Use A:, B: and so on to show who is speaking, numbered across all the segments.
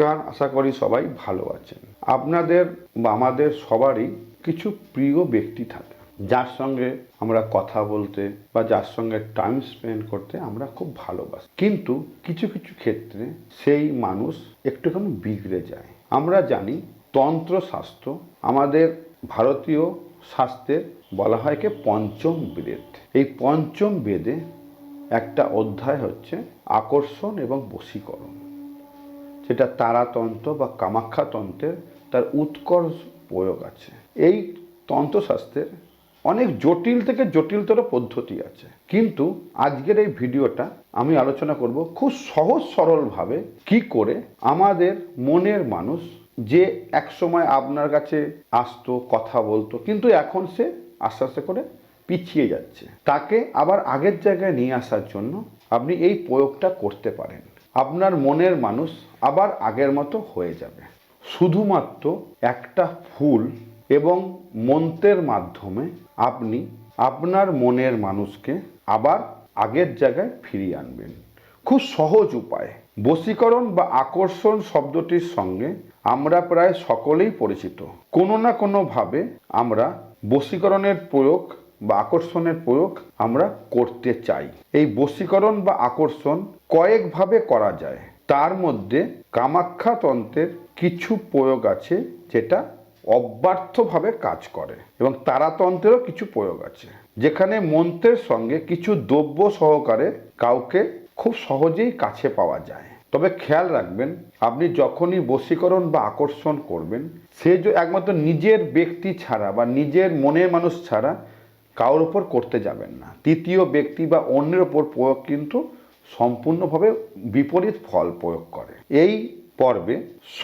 A: নমস্কার, আশা করি সবাই ভালো আছেন। আপনাদের বা আমাদের সবারই কিছু প্রিয় ব্যক্তি থাকে। যার সঙ্গে আমরা কথা বলতে বা যার সঙ্গে টাইম স্পেন্ড করতে আমরা খুব ভালোবাসি। কিন্তু কিছু কিছু ক্ষেত্রে সেই মানুষ একটুখানি বিগড়ে যায়। আমরা জানি তন্ত্র শাস্ত্র আমাদের ভারতীয় শাস্ত্রের বলা হয় কি পঞ্চম বেদ। এই পঞ্চম বেদে একটা অধ্যায় হচ্ছে আকর্ষণ এবং বশীকরণ। সেটা তারাতন্ত্র বা কামাখ্যা তন্ত্রের তার উৎকর্ষ প্রয়োগ আছে। এই তন্ত্রশাস্ত্রের অনেক জটিল থেকে জটিলতর পদ্ধতি আছে। কিন্তু আজকের এই ভিডিওটা আমি আলোচনা করব খুব সহজ সরলভাবে কি করে আমাদের মনের মানুষ যে একসময় আপনার কাছে আসতো, কথা বলতো, কিন্তু এখন সে আস্তে আস্তে করে পিছিয়ে যাচ্ছে। তাকে আবার আগের জায়গায় নিয়ে আসার জন্য আপনি এই প্রয়োগটা করতে পারেন। আপনার মনের মানুষ আবার আগের মতো হয়ে যাবে। শুধুমাত্র একটা ফুল এবং মন্ত্রের মাধ্যমে আপনি আপনার মনের মানুষকে আবার আগের জায়গায় ফিরিয়ে আনবেন। খুব সহজ উপায়। বশীকরণ বা আকর্ষণ শব্দটির সঙ্গে আমরা প্রায় সকলেই পরিচিত। কোনো না কোনোভাবে আমরা বশীকরণের প্রয়োগ বা আকর্ষণের প্রয়োগ আমরা করতে চাই। এই বশীকরণ বা আকর্ষণ কয়েকভাবে করা যায়। তার মধ্যে কামাখ্যা তন্ত্রের কিছু প্রয়োগ আছে যেটা অব্যর্থভাবে কাজ করে এবং তারাতন্ত্রেরও কিছু প্রয়োগ আছে। যেখানে মন্ত্রের সঙ্গে কিছু দ্রব্য সহকারে কাউকে খুব সহজেই কাছে পাওয়া যায়। তবে খেয়াল রাখবেন, আপনি যখনই বশীকরণ বা আকর্ষণ করবেন, সে যে একমাত্র নিজের ব্যক্তি ছাড়া বা নিজের মনের মানুষ ছাড়া কারোর ওপর করতে যাবেন না। তৃতীয় ব্যক্তি বা অন্যের ওপর প্রয়োগ কিন্তু সম্পূর্ণভাবে বিপরীত ফল প্রয়োগ করে। এই পর্বে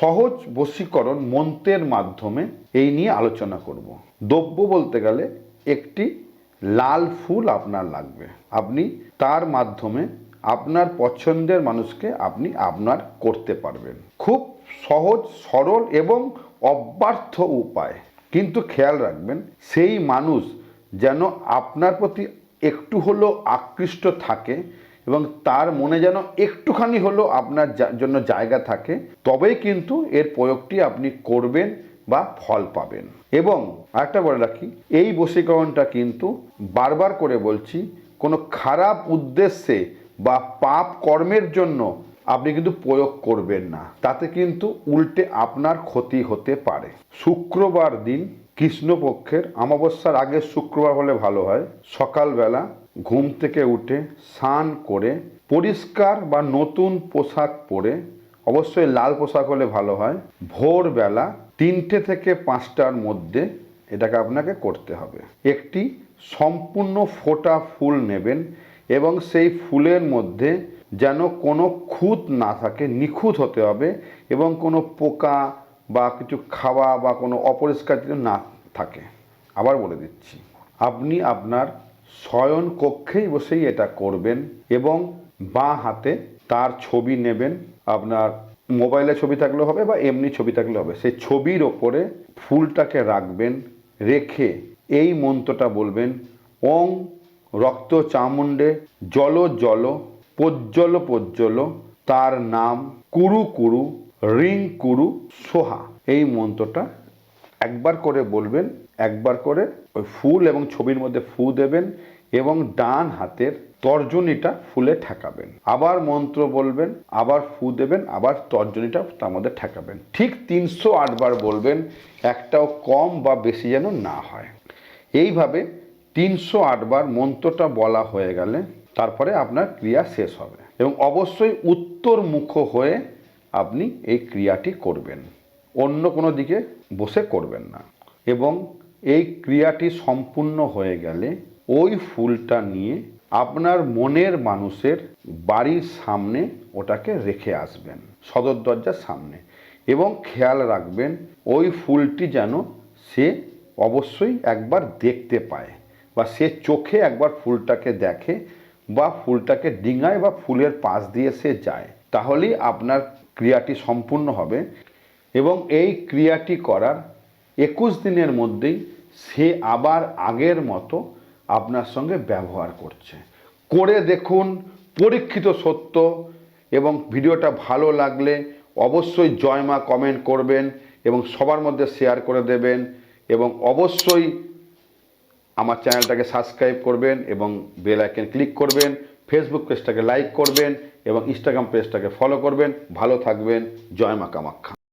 A: সহজ বশীকরণ মন্ত্রের মাধ্যমে এই নিয়ে আলোচনা করব। দ্রব্য বলতে গেলে একটি লাল ফুল আপনার লাগবে। আপনি তার মাধ্যমে আপনার পছন্দের মানুষকে আপনি আপনার করতে পারবেন। খুব সহজ, সরল এবং অব্যর্থ উপায়। কিন্তু খেয়াল রাখবেন, সেই মানুষ যেন আপনার প্রতি একটু হলেও আকৃষ্ট থাকে এবং তার মনে যেন একটুখানি হলেও আপনার জন্য জায়গা থাকে, তবেই কিন্তু এর প্রয়োগটি আপনি করবেন বা ফল পাবেন। এবং আরেকটা বলে রাখি, এই বশীকরণটা কিন্তু বারবার করে বলছি, কোনো খারাপ উদ্দেশ্যে বা পাপ কর্মের জন্য আপনি কিন্তু প্রয়োগ করবেন না। তাতে কিন্তু উল্টে আপনার ক্ষতি হতে পারে। শুক্রবার দিন কৃষ্ণপক্ষের অমাবস্যার আগে শুক্রবার হলে ভালো হয়। সকালবেলা ঘুম থেকে উঠে স্নান করে পরিষ্কার বা নতুন পোশাক পরে অবশ্যই লাল পোশাক হলে ভালো হয়। ভোরবেলা তিনটে থেকে পাঁচটার মধ্যে এটাকে আপনাকে করতে হবে। একটি সম্পূর্ণ ফোটা ফুল নেবেন এবং সেই ফুলের মধ্যে যেন কোনো খুঁত না থাকে, নিখুঁত হতে হবে এবং কোনো পোকা বা কিছু খাওয়া বা কোনো অপরিষ্কার কিছু না থাকে। আবার বলে দিচ্ছি, আপনি আপনার শয়ন কক্ষেই বসেই এটা করবেন এবং বাঁ হাতে তার ছবি নেবেন। আপনার মোবাইলে ছবি থাকলে হবে বা এমনি ছবি থাকলে হবে। সেই ছবির ওপরে ফুলটাকে রাখবেন, রেখে এই মন্ত্রটা বলবেন, ওং রক্ত চামুণ্ডে জল জল পজ্জল পজ্জল তার নাম কুরু কুরু রিং কুরু সোহা। এই মন্ত্রটা একবার করে বলবেন, একবার করে ওই ফুল এবং ছবির মধ্যে ফু দেবেন এবং ডান হাতের তর্জনীটা ফুলে ঠেকাবেন। আবার মন্ত্র বলবেন, আবার ফু দেবেন, আবার তর্জনীটা তার মধ্যে ঠেকাবেন। ঠিক তিনশো আটবার বলবেন, একটাও কম বা বেশি যেন না হয়। এইভাবে তিনশো আটবার মন্ত্রটা বলা হয়ে গেলে তারপরে আপনার ক্রিয়া শেষ হবে। এবং অবশ্যই উত্তর মুখ হয়ে আপনি এই ক্রিয়াটি করবেন। অন্য কোনো দিকে বসে করবেন না। এবং এই ক্রিয়াটি সম্পূর্ণ হয়ে গেলে ওই ফুলটা নিয়ে আপনার মনের মানুষের বাড়ির সামনে ওটাকে রেখে আসবেন, সদর দরজার সামনে। এবং খেয়াল রাখবেন, ওই ফুলটি যেন সে অবশ্যই একবার দেখতে পায় বা সে চোখে একবার ফুলটাকে দেখে বা ফুলটাকে ডিঙায় বা ফুলের পাশ দিয়ে সে যায়। তাহলেই আপনার ক্রিয়াটি সম্পূর্ণ হবে এবং এই ক্রিয়াটি করার একুশ দিনের মধ্যেই সে আবার আগের মতো আপনার সঙ্গে ব্যবহার করছে। করে দেখুন, পরীক্ষিত সত্য এবং ভিডিওটা ভালো লাগলে অবশ্যই জয় মা কমেন্ট করবেন এবং সবার মধ্যে শেয়ার করে দেবেন এবং অবশ্যই আমার চ্যানেলটাকে সাবস্ক্রাইব করবেন এবং বেল ক্লিক করবেন। ফেসবুক পেজটাকে লাইক করবেন এবং ইনস্টাগ্রাম পেজটাকে ফলো করবেন। ভালো থাকবেন। জয় মা কামাখ্যা।